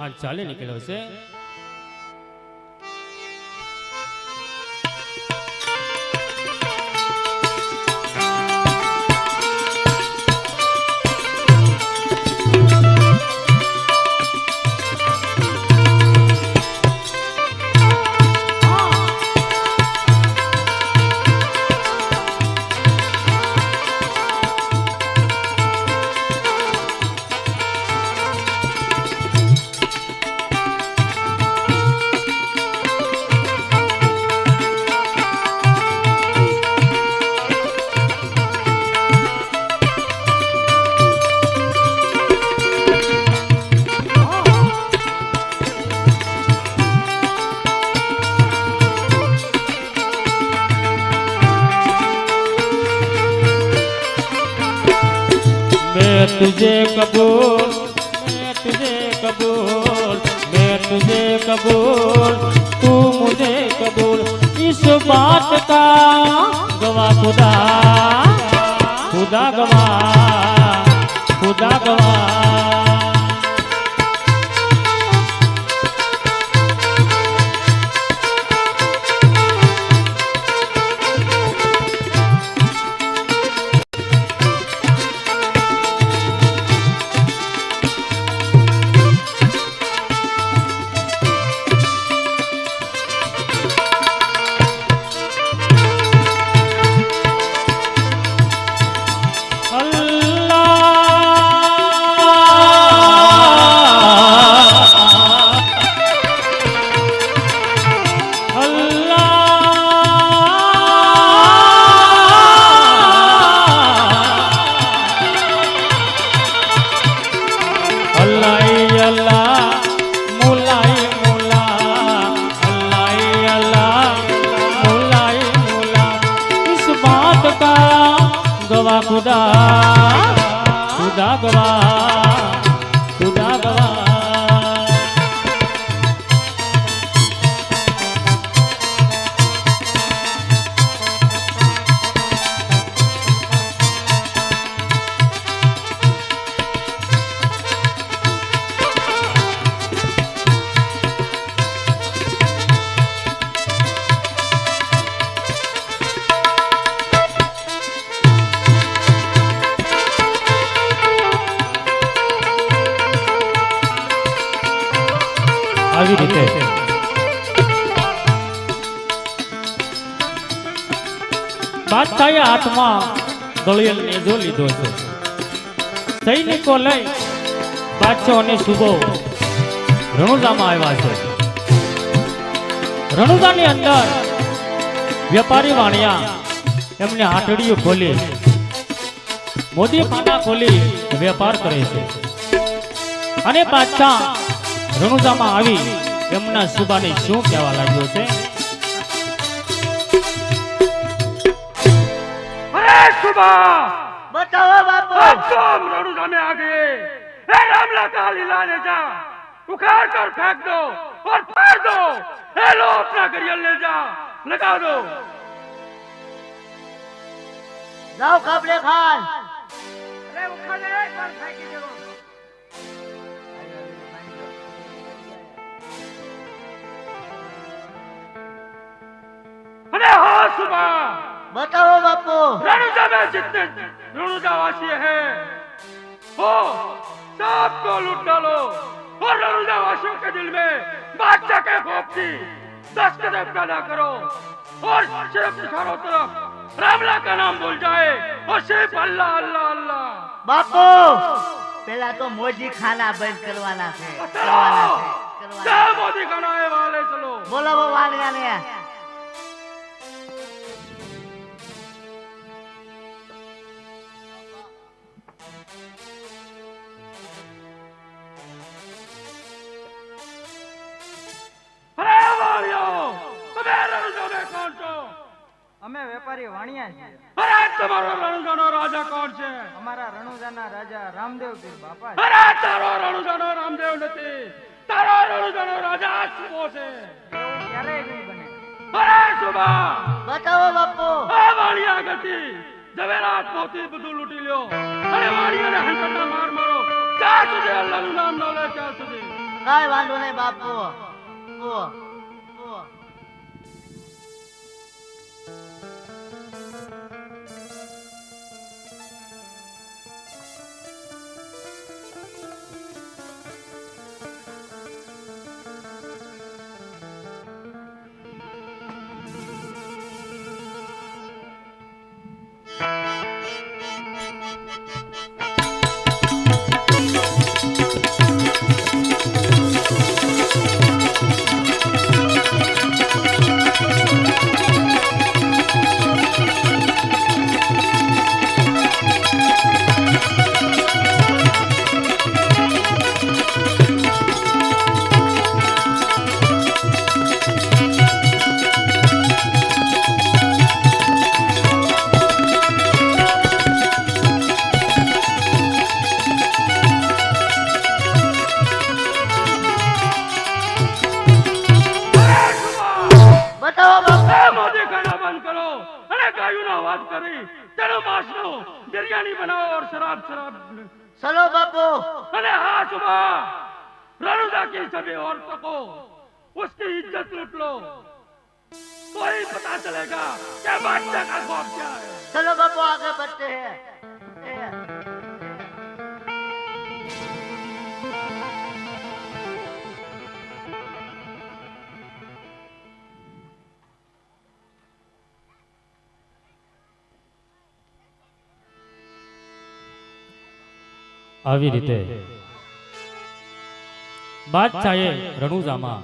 આ ચાલી નીકળ્યો છે. तुझे कबूल मैं तुझे कबूल मैं तुझे कबूल तू मुझे कबूल इस बात का गवा खुदा खुदा गवा खुदा गवा બાદશાહે હાથમાં દળિયલ નેજો લીધો છે. સૈનિકો લઈ બાદશાહ અને સુબો રણુજામાં આવ્યા છે. રણુજાની અંદર વેપારી વાણિયા એમને હાટડીઓ ખોલી મોદી ખાના ખોલી વેપાર કરે છે. અને બાદશાહ રણુજામાં આવી એમના સુબાને શું કહેવા લાગ્યો છે? अरे सुबह बताओ बापू अब तो हम रड़ूजा में आ गए ए रामला काली लाने जा उखाड़ कर फेंक दो और फाड़ दो ए लो अपना गरियल ले जा लगा दो जाओ कपड़े खान अरे उखाड़ ले एक बार फेंकी दो अरे हाँ सुबह बताओ बापू रणुजा में जितने रणुजावासी हैं हो सबको लूट डालो और रणुजावासियों के दिल में बादशाह के खौफ की दस कदम पैदा करो और सिर्फ चारों तरफ रामला का नाम बोल जाए और सिर्फ अल्लाह अल्लाह अल्लाह બાપુ પેલા તો મોજી ખાના બંધ કરવાના છે કરવાના છે કરવાના जय मोदी का नारे वाले चलो બોલો વાણિયાને વાણિયા છીએ અરે તમારો રણુજાનો રાજા કોણ છે? અમારા રણુજાના રાજા રામદેવ પીર બાપા છે. અરે તારો રણુજાનો રામદેવ નથી. તારો રણુજાનો રાજા શુભો છે. ક્યારે નહીં બને. અરે શુભા બતાવો બાપુ. આ વાણિયા ગતિ. જવેરાત મોતી બધું લૂટી લ્યો. અને વાણિયાને હંકારના માર મારો. જ્યાં સુધી અલ્લાહનું નામ ન લે ત્યાં સુધી. કાઈ વાંધો નહીં બાપુ. ઓ अरे हाँ सुबह रणुदा की सभी औरतों को उसकी इज़्ज़त लूट लो। तो ही पता चलेगा क्या बादशाह का खौफ क्या है? चलो बाबू, आगे बढ़ते हैं। આવી રીતે. બાદશાહે રણુજામાં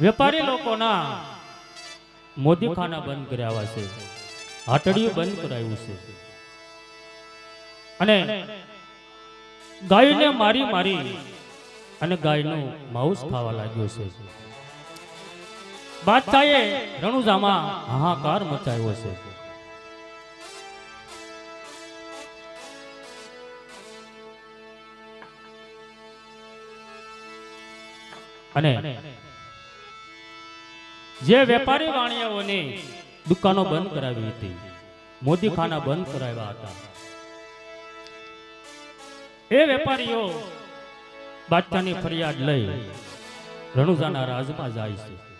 વેપારી લોકોના મોદીખાના બંધ કર્યા છે હાટડીયું બંધ કરાયું છે અને ગાયને મારી મારી અને ગાયનું માઉસ ખાવા લાગ્યો છે બાદશાહે રણુજામાં હાહાકાર મચાવ્યો છે અને જે વેપારી વાણિયાઓની દુકાનો બંધ કરાવી હતી, મોદીખાના બંધ કરાવ્યા હતા. એ વેપારીઓ બાદશાહની ફરિયાદ લઈ રણુજાના રાજમાં જાય છે.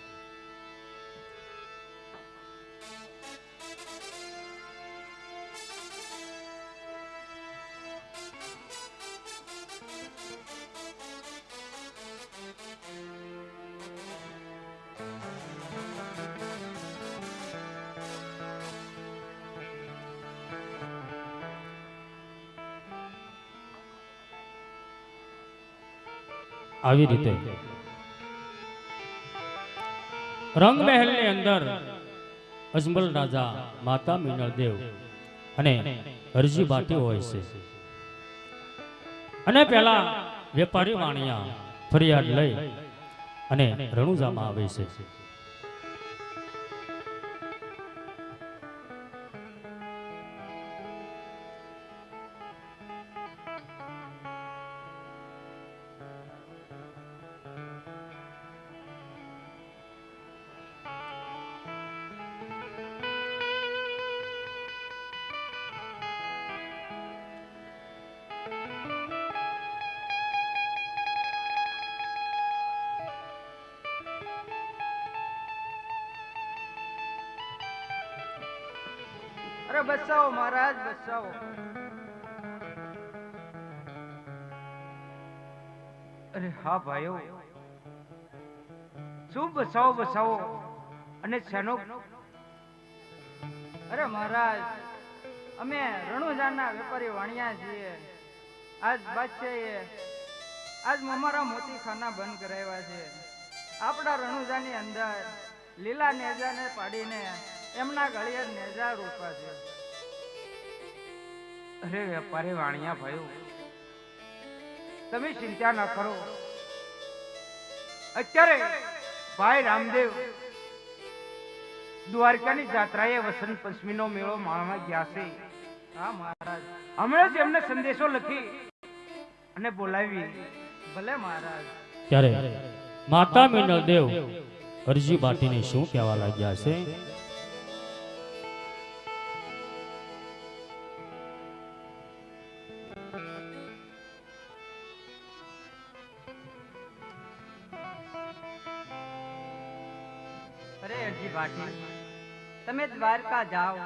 આવી રીતે. રંગમહેલની અંદર અજમલ રાજા માતા મીનળદેવ અને હરજી બાટી હોય છે. અને પેલા વેપારી વાણિયા ફરિયાદ લઈ અને રણુજામાં આવે છે. અરે બસાવો, મહારાજ, બસાવો. અરે હા ભાઈઓ. શું બસાવો બસાવો? અને શેનો? અરે મહારાજ, અમે રણુજાના વેપારી વાણિયા છીએ. આજ બાદશાહે, આજ અમારા મોતી ખાના બંધ કરાવ્યા છે. આપણા રણુજાની અંદર લીલા નેજાને પાડીને એમના ઘડીએ નેજા રૂપા છે અરે, વેપારી વાણિયા ભાઈઓ, તમે ચિંતા ન કરો. અત્યારે ભાઈ રામદેવ દ્વારકાની જાત્રાએ વસંત પંચમીનો મેળો માણવા ગયા છે. હા, મહારાજ. હમણાં જ એમને સંદેશો લખી અને બોલાવી. ભલે, મહારાજ. ત્યારે માતા મિનળદેવ હરજી બાટીને શું કહેવા લાગ્યા છે? અરે અરજી ભાટી તમે દ્વારકા જાઓ.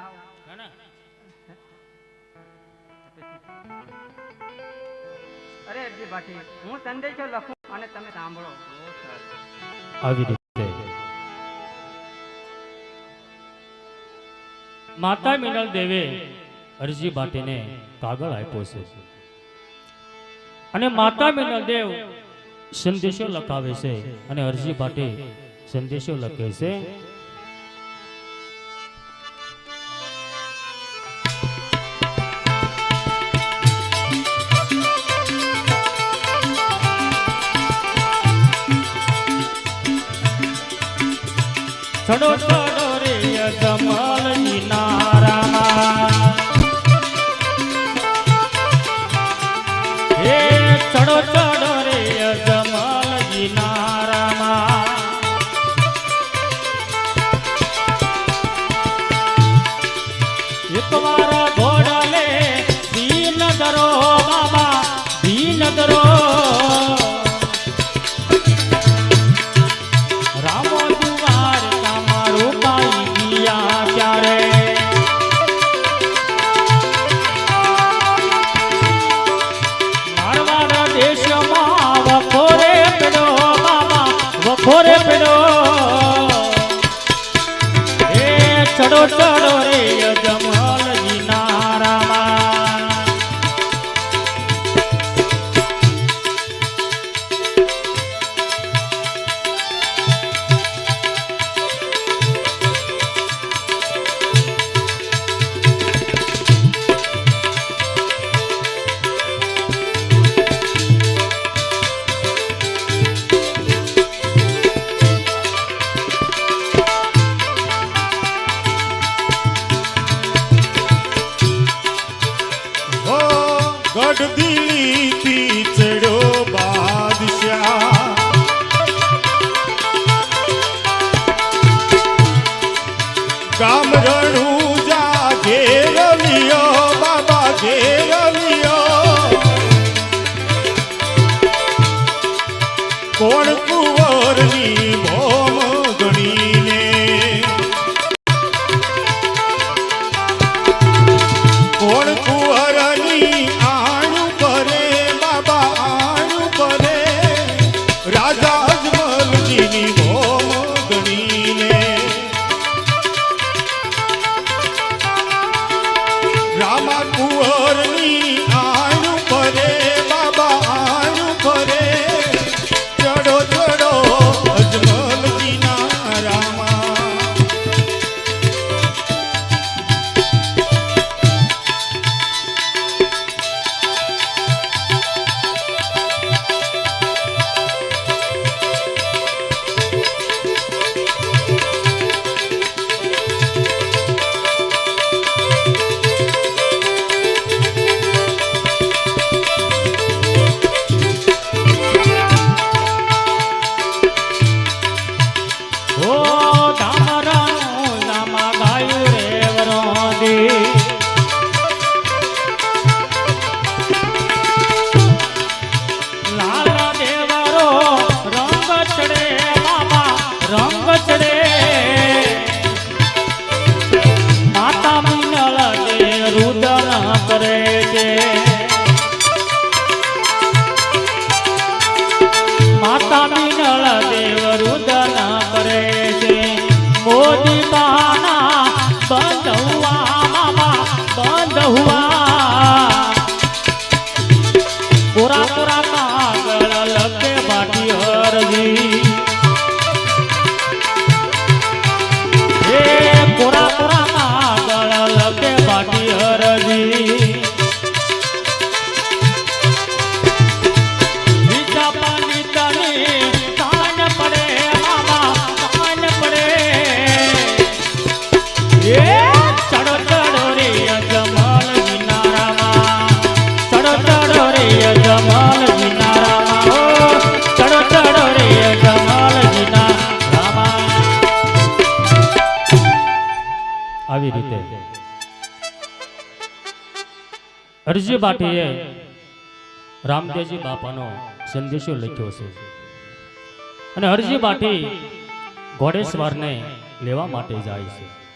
અરે અરજી ભાટી હું સંદેશો લખું અને તમે સાંભળો. આવી રીતે. માતા મિનલ દેવે અરજી ભાટીને કાગળ આપ્યો છે. અને માતા મિનલ દેવ સંદેશો લખાવે છે અને અરજી બાટી સંદેશો લખે છે છડો છડો રે જમલની વખોરે પેડો એ ચડો ચડો কুয়ার આવી રીતે. અરજી બાટીએ રામદેવજી બાપાનો સંદેશો લખ્યો છે. અને હરજી બાટી ઘોડેશ્વરને લેવા માટે જાય છે.